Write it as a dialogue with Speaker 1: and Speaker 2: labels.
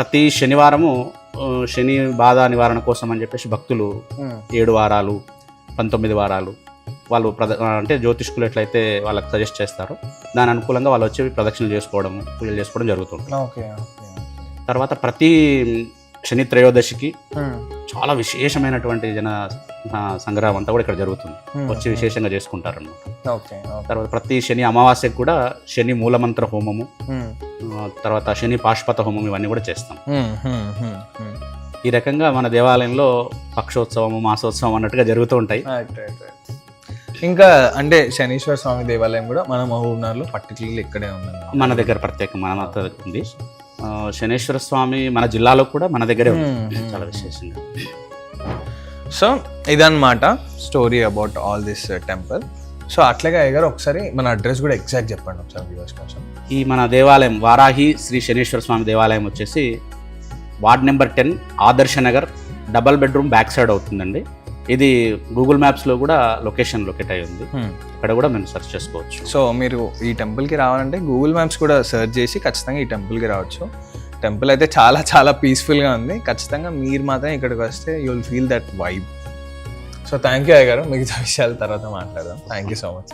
Speaker 1: ప్రతి శనివారము శని బాధ నివారణ కోసం అని చెప్పేసి భక్తులు ఏడు వారాలు పంతొమ్మిది వారాలు వాళ్ళు ప్రద అంటే జ్యోతిష్కులు ఎట్లయితే వాళ్ళకి సజెస్ట్ చేస్తారో దాని అనుకూలంగా వాళ్ళు వచ్చి ప్రదక్షిణలు చేసుకోవడం పూజలు చేసుకోవడం జరుగుతుంది తర్వాత ప్రతి శని త్రయోదశికి చాలా విశేషమైనటువంటి జన సంగ్రహం అంతా కూడా ఇక్కడ జరుగుతుంది. వచ్చి విశేషంగా చేసుకుంటారు అన్నమాట
Speaker 2: ఓకే.
Speaker 1: తర్వాత ప్రతి శని అమావాస్యకు కూడా శని మూలమంత్ర హోమము తర్వాత శని పాశుపత హోమం ఇవన్నీ కూడా చేస్తాం. ఈ రకంగా మన దేవాలయంలో పక్షోత్సవము మాసోత్సవం అన్నట్టుగా జరుగుతూ ఉంటాయి.
Speaker 2: ఇంకా అంటే శనీశ్వర స్వామి దేవాలయం కూడా మన మహబూబ్నగర్లో పర్టికులర్లీ ఇక్కడే ఉంది
Speaker 1: మన దగ్గర ప్రత్యేక మన ఉంది. శనేశ్వర స్వామి మన జిల్లాలో కూడా మన దగ్గరే ఉంది. చాలా విశేషంగా.
Speaker 2: సో ఇదన్నమాట story about all this temple so అట్లాగే అయ్యగారు ఒకసారి మన అడ్రస్ కూడా ఎగ్జాక్ట్ చెప్పండి ఒకసారి వ్యూవర్స్ కోసం.
Speaker 1: ఈ మన దేవాలయం వారాహి శ్రీ శనేశ్వర స్వామి దేవాలయం వచ్చేసి ward number ten Adarsh Nagar double bedroom back side అవుతుందండి. ఇది గూగుల్ మ్యాప్స్లో కూడా లొకేషన్ లొకేట్ అయి ఉంది. ఇక్కడ కూడా మేము సెర్చ్ చేసుకోవచ్చు.
Speaker 2: సో మీరు ఈ టెంపుల్కి రావాలంటే గూగుల్ మ్యాప్స్ కూడా సెర్చ్ చేసి ఖచ్చితంగా ఈ టెంపుల్కి రావచ్చు. టెంపుల్ అయితే చాలా చాలా పీస్ఫుల్గా ఉంది. ఖచ్చితంగా మీరు మాత్రం ఇక్కడికి వస్తే you will feel that vibe so thank you అయ్య గారు మిగతా విషయాల తర్వాత మాట్లాడదాం. Thank you so much